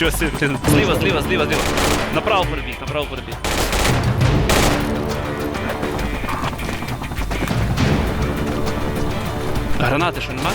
Що си, блін? Зліва, зліва, зліва, зліва. Направо перебіг, направо перебіг. Гранати що нема?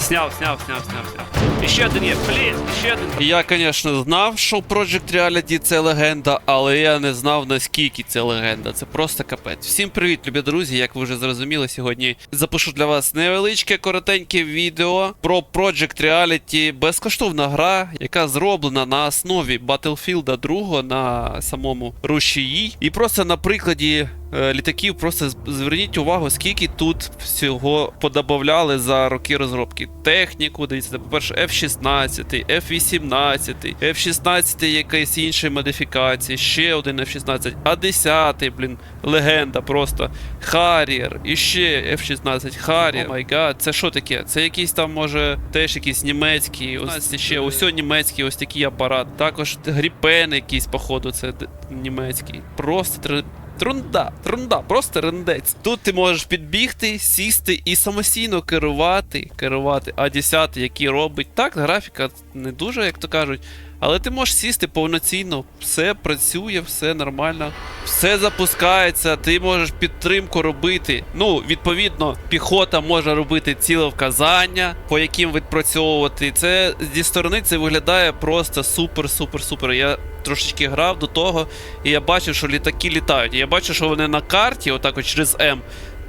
Сняв, сняв, сняв, сняв, сняв. І ще один є, блін, ще один. Я, звісно, знав, що Project Reality це легенда, але я не знав наскільки це легенда. Це просто капець. Всім привіт, любі друзі. Як ви вже зрозуміли, сьогодні запишу для вас невеличке, коротеньке відео про Project Reality. Безкоштовна гра, яка зроблена на основі Battlefield 2 на самому рушії. І просто на прикладі літаків, просто зверніть увагу, скільки тут всього подобавляли за роки розробки. Техніку, дивіться, по-перше, F-16, F-18, F-16 якоїсь іншої модифікації, ще один F-16, А-10, блін, легенда просто. Харrier, і ще F-16, Harrier. О гад, це що таке? Це якийсь там, може, теж якийсь німецький, ось ще ось німецький, ось такий апарат. Також гріпен якийсь, походу, це німецький. Просто Трунда, трунда, просто рендець. Тут ти можеш підбігти, сісти і самостійно керувати, керувати А10, який робить. Так, графіка не дуже, як то кажуть. Але ти можеш сісти повноцінно, все працює, все нормально, все запускається, ти можеш підтримку робити. Ну, відповідно, піхота може робити ціле вказання, по яким відпрацьовувати. Це зі сторони це виглядає просто супер, супер, супер. Я трошечки грав до того, і я бачив, що літаки літають. І я бачу, що вони на карті, отак от через М,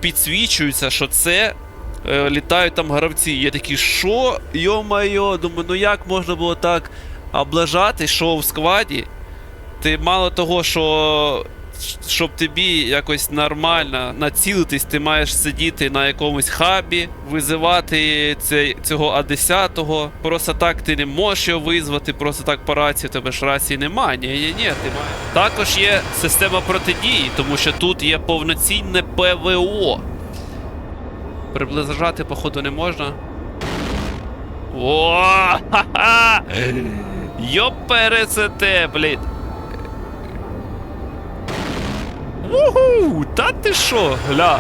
підсвічуються, що це е, літають там гравці. Я такий, що? Йо-майо, думаю, ну як можна було так облажати, що в складі? Ти мало того, що. Щоб тобі якось нормально націлитись, ти маєш сидіти на якомусь хабі, визивати це, цього А10. Просто так ти не можеш його визвати, просто так по рації, тебе ж рації немає. Ні, ні, ні, ти маєш. Також є система протидії, тому що тут є повноцінне ПВО. Приближати, походу, не можна. О, ха-ха! Йопересете, блін. Уху! Та ти що, гля.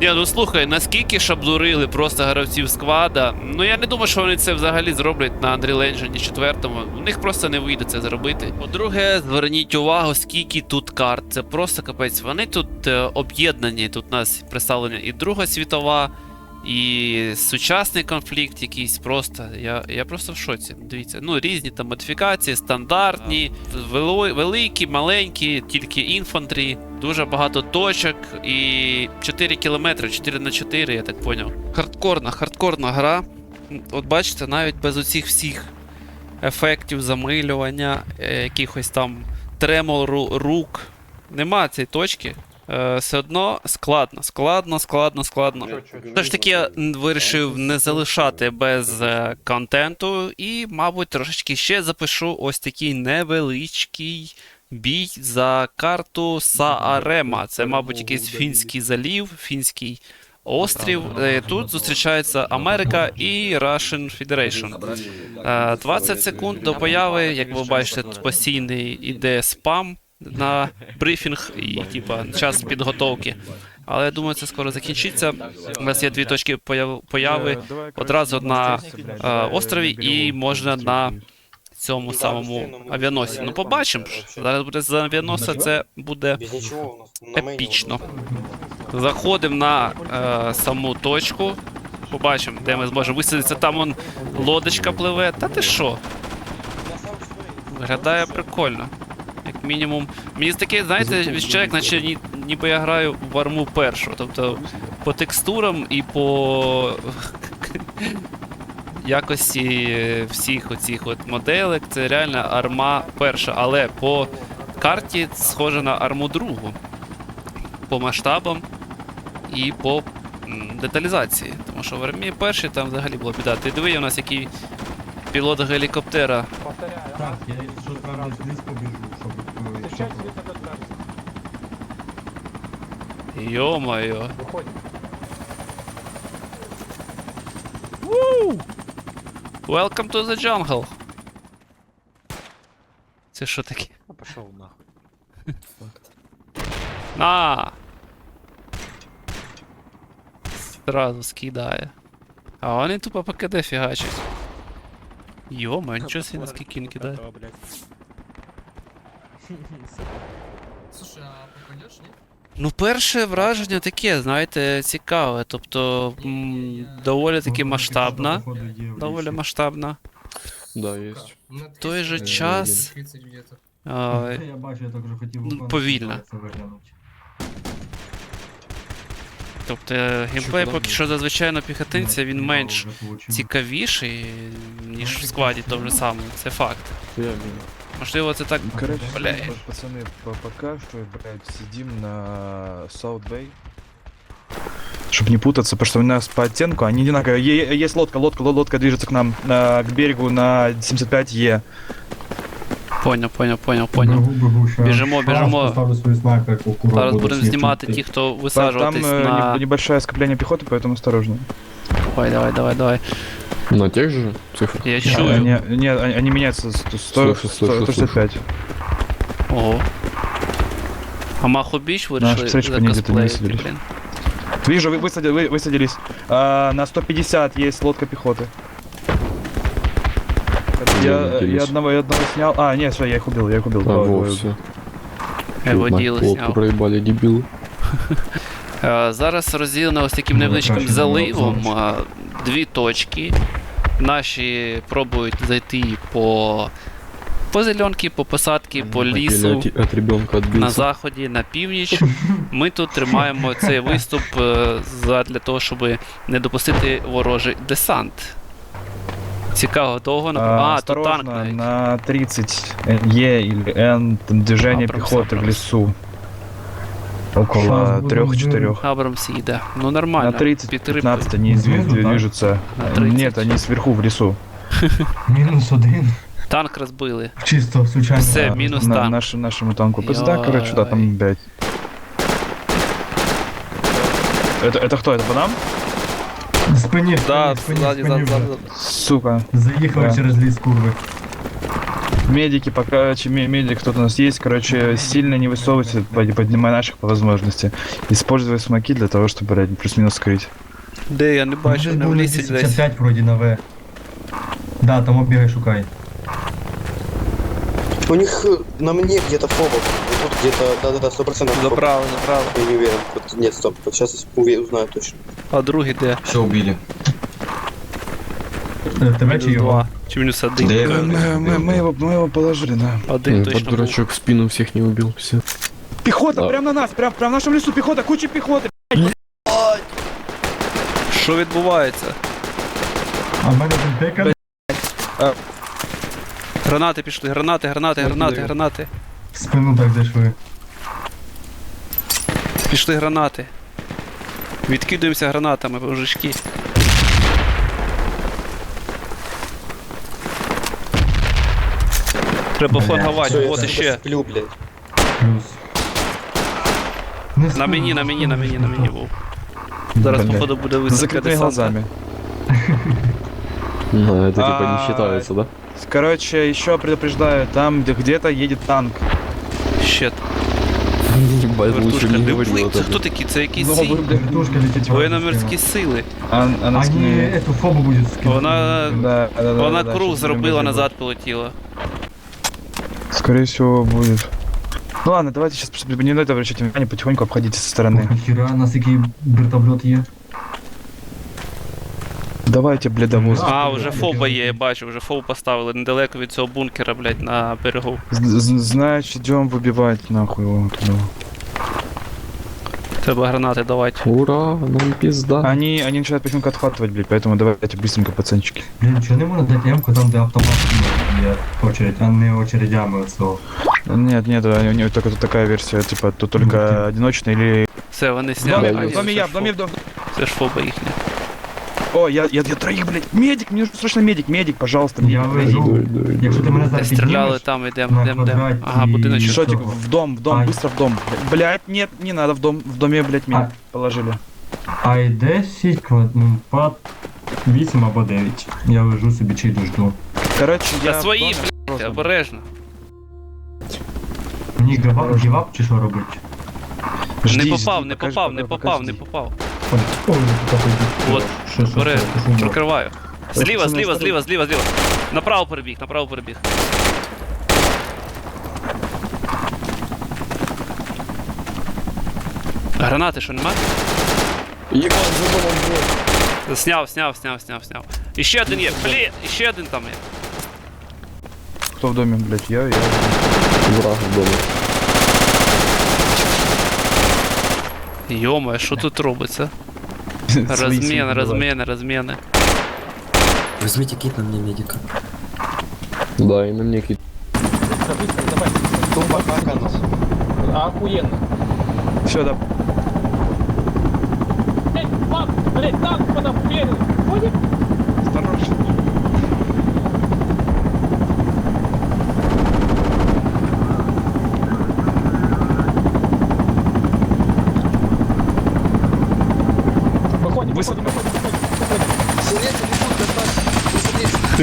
Ні, ну слухай, наскільки шаблурили просто гравців сквада. Ну я не думаю, що вони це взагалі зроблять на Unreal Engine 4. У них просто не вийде це зробити. По-друге, зверніть увагу, скільки тут карт. Це просто капець. Вони тут е, об'єднані. Тут у нас представлення і Друга світова, і сучасний конфлікт якийсь просто. Я, я просто в шоці. Дивіться, ну різні там модифікації, стандартні, вело- великі, маленькі, тільки інфантрі, дуже багато точок і 4 кілометри, 4 на 4, я так поняв. Хардкорна, хардкорна гра. От бачите, навіть без оцих всіх ефектів замилювання, е, якихось там тремору рук. Нема цієї точки. Е, все одно складно, складно, складно, складно. Все ж таки, я вирішив не залишати без е, контенту, і, мабуть, трошечки ще запишу ось такий невеличкий бій за карту Саарема. Це, мабуть, якийсь фінський залів, фінський острів. Е, Тут зустрічаються Америка і Russian Federation. Е, 20 секунд до появи, як ви бачите, тут постійний іде спам на брифінг і типа час підготовки. Але я думаю, це скоро закінчиться. У нас є дві точки появи одразу на е, острові і можна на цьому самому авіаносі. Ну, побачимо. Зараз буде з авіаноса, це буде епічно. Заходимо на е, саму точку. Побачимо, де ми зможемо висадитися. Там он лодочка пливе. Та ти що? Виглядає прикольно. Мінімум. Мені таке, знаєте, відчуття, як наче ні, ніби я граю в арму першу. Тобто по текстурам і по якості всіх оцих от моделек це реально арма перша, але по карті схоже на арму другу. По масштабам і по деталізації. Тому що в армії першій там взагалі була біда. Ти диви, у нас який пілот гелікоптера Так, я що правда побіжу, щоб е, щоб- Ё-моё. Welcome to the jungle. Це що таке? Пошел нахуй. На! Сразу скидає. А вони тупо по КД фігачать. Йома, нічого собі наскільки він кидає. Слушай, а попадеш, ні? Ну, перше враження таке, знаєте, цікаве. Тобто м, доволі таки масштабна. Доволі масштабна. Да, есть. На В той же 30, час 30 где-то. а, Я бачу, я так хотів ну, повільно. це. Тобто е, геймплей Шоколадний. поки що зазвичай на піхотинця він Ну, менш вже получив. цікавіший, ніж в складі того ж самого. Це факт. Я мимо. Можливо, це так. Короче, Бля. па- пацаны, по- пока что, блядь, сидим на South Bay. Чтобы не путаться, потому что у нас по оттенку они одинаковые. Е- е- есть лодка, лодка, ло- лодка движется к нам, на, к берегу на 75Е. Поняв, поняв, поняв, поняв. Бегу, бегу, ще Біжимо, раз біжимо. Поставлю свою снайперку, курва, Зараз буду будемо світити. знімати ті, хто Там висаджуватись э, на. не- небольшое скопление пехоты, поэтому осторожно. Давай, давай, давай, давай. На тех же цифрах? Я А, чую. Они, не, они, они меняются. сто- сто- Слышу, сто- слышу, 165. Ого. А Маху біч вирішили встречу понедельник закосплеїти, висадились. блін. Вижу, вы, высади- вы- высадились. А, на 150 есть лодка пехоты. Я, я одного, я одного снял. А, нет, все, я их убил, я их убил. А, Два, во, двое. все. Я воділи Лодку сняв. Е, Зараз розділено ось таким Ну, невеличким краще заливом. е, Дві точки. Наші пробують зайти по, по зеленки, по посадки, по лісу. от, от ребенка На отбился. заході, на північ. Ми тут тримаємо цей виступ е, задля того, щоб не допустити ворожий десант. Цікаво, довго на А, А, тут танк осторожно, навіть. на 30 Е или Н там движение Абрамс, пехоты в Абрамс. лесу. Около Щас буду 3-4. Абрамс їде. Ну нормально. На 30, підтримую. 15 они Снизу, дви- да? движутся. На 30. Нет, они сверху в лесу. Мінус один. Танк розбили. Чисто, случайно. Все, А, мінус на- танк. наш- нашему танку. Пизда, короче, да, Йой. там, блядь. Это, это кто? Это по нам? В спині, в Да, спині, в ззаді, спині, в ззаді, спині ззаді. вже. Сука. Заїхав Да. через ліс, курви. Медики, пока короче, ме- медик кто-то у нас есть, короче, сильно не высовывайся, под- поднимай наших по возможности. Используй смоки для того, чтобы, блядь, плюс-минус скрыть. Де я не бачу, Десь не був в на лісі десь. 85 вроді на В. Да, там обігай шукай. У них э, на мне где-то фоба. Вот Тут где-то, да-да-да, сто процентов. фоба. Заправо, заправо. Я не уверен. Вот, нет, стоп. Вот сейчас узнаю точно. А другий де? Все убили. Е, Тебе Мінус чи його? два. Чи мінус один? Да я- Мы, мы- мы его, мы его положили, да. Один Этот точно був. дурачок в спину всех не убил. Все. Пехота, Да. прям на нас, прям, прям в нашем лесу, пехота, куча пехоты. Що відбувається? А в мене один тикан. Гранати пішли, гранати, гранати, гранати, гранати. В спину так зайшли. Пішли гранати. Відкидуємося гранатами, божечки. Треба флангувати, Всё, я от сука, іще. сплю, блядь. Плюс. Не На спину, мені, на мені, на мені, на мені був. Зараз, Блядь. походу, буде С висадка закрытыми десанта. глазами. Ну, это типа А, не считается, да? Короче, еще предупреждаю, там где- где-то едет танк. Щет, Ебать, лучше вертушка, не дивись. говорил Це это. хто такі? Це якісь Ну, ці ви, блядь, Вертушка летить в воєнно-морські сили. А, а нас Они не- эту фобу будут скидывать. Вона, Да, да, да, вона да, круг щас будем зробила, разъебать. назад полетіла. Скорее всего, будет. Ну ладно, давайте сейчас не на это обращать внимание, потихоньку обходите со стороны. Хіра, нас який вертольот є. Давайте, бледовоз. А, так, вже так, фоба так. є, я бачу, вже фобу поставили недалеко від цього бункера, блядь, на берегу. З- з- Значит, идем выбивать нахуй его туда. Треба гранати давати. Ура, нам пизда. Они, они начинают потихоньку отхватывать, блядь, поэтому давайте быстренько, пацанчики. Блін, чого не можна дати ямку там, де автомат є очередь, а не очередями оцього. Нет, нет, у них только тут такая версия, типа, тут только Ну, ты- одиночный или... Все, вони В сняли. доме, А, в ні, доме це я, ж в доме, фоба. в доме. Це ж фоба їхня. О, я, я, я троих, блядь. Медик, мне нужен срочно медик, медик, пожалуйста. Я медик. вижу. Дай, дай, Якщо ти мене Де зараз стріляли піднімеш, там, ідем, на ідем, ідем. квадраті Ага, будиночок. Шотик, Что? в дом, в дом, Ай. быстро в дом. Блядь, нет, не надо в дом, в доме, блядь, меня положили. ай 10, кваднумпад 8 або 9. Я лежу собі чийду жду. Короче, я... Та в свої, доме блядь, просто. обережно. Мені гава- гівап чи що робить? Жди, Не жди, попав, не покажи, попав, не пока- попав, пока не жди. попав. Такой- От, що? прикриваю. Зліва, зліва, зліва, зліва, зліва. Направо перебіг, направо перебіг. Гранати що нема? Ебать, задумал блок. Сняв, сняв, сняв, сняв, сняв. І ще один є, блін, і ще один там є. Кто в доме, блядь? Я, я. Враг вдома. Йома, що тут робиться? Свои Розміни, сильно розміни, розміни. Возьмите кит на мне медика. Да, і на мені кіт. Охуенно. Все, да. Осторожно.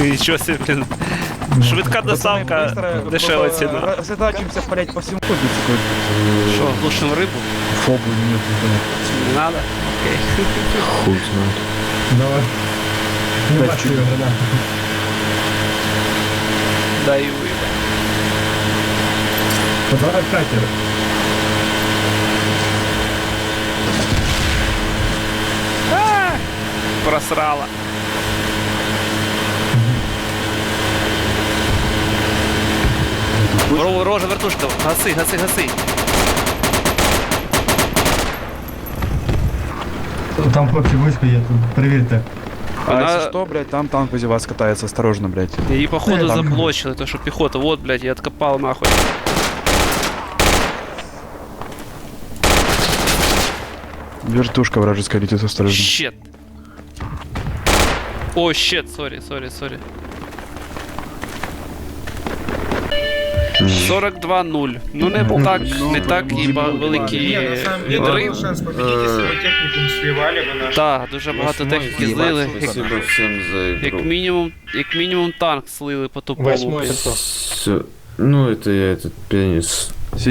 Нічого собі, блін. Швидка доставка, дешева ціна. Разотачиваемся, блядь, по всему кубику. Що, глушимо рибу? Фобу нет. Не надо? Окей. Хуй знает. Давай. Не бачу його гранату. Дай вибір. Давай катер. Просрала. Ро- Рожа вертушка, гаси, гаси, гаси. Там хлопці близько є, тут перевірте. А Она- если что, блядь, там танк возле вас катается, осторожно, блядь. Її походу Там. заблочили, то що піхота, вот, блядь, я откопал нахуй. Вертушка вражеская летит, осторожно. Щет. О, щет, сорі, сорі, сорі. 42-0. Ну не так, не так і ба- великий Не, на самом деле, відрив. был шанс победить, если бы техникум сливали бы наш. Так, дуже багато техніки злили. Як, Спасибо всем за як игру. мінімум, як мінімум танк слили по ту полу. Всё. Ну, это я этот пианист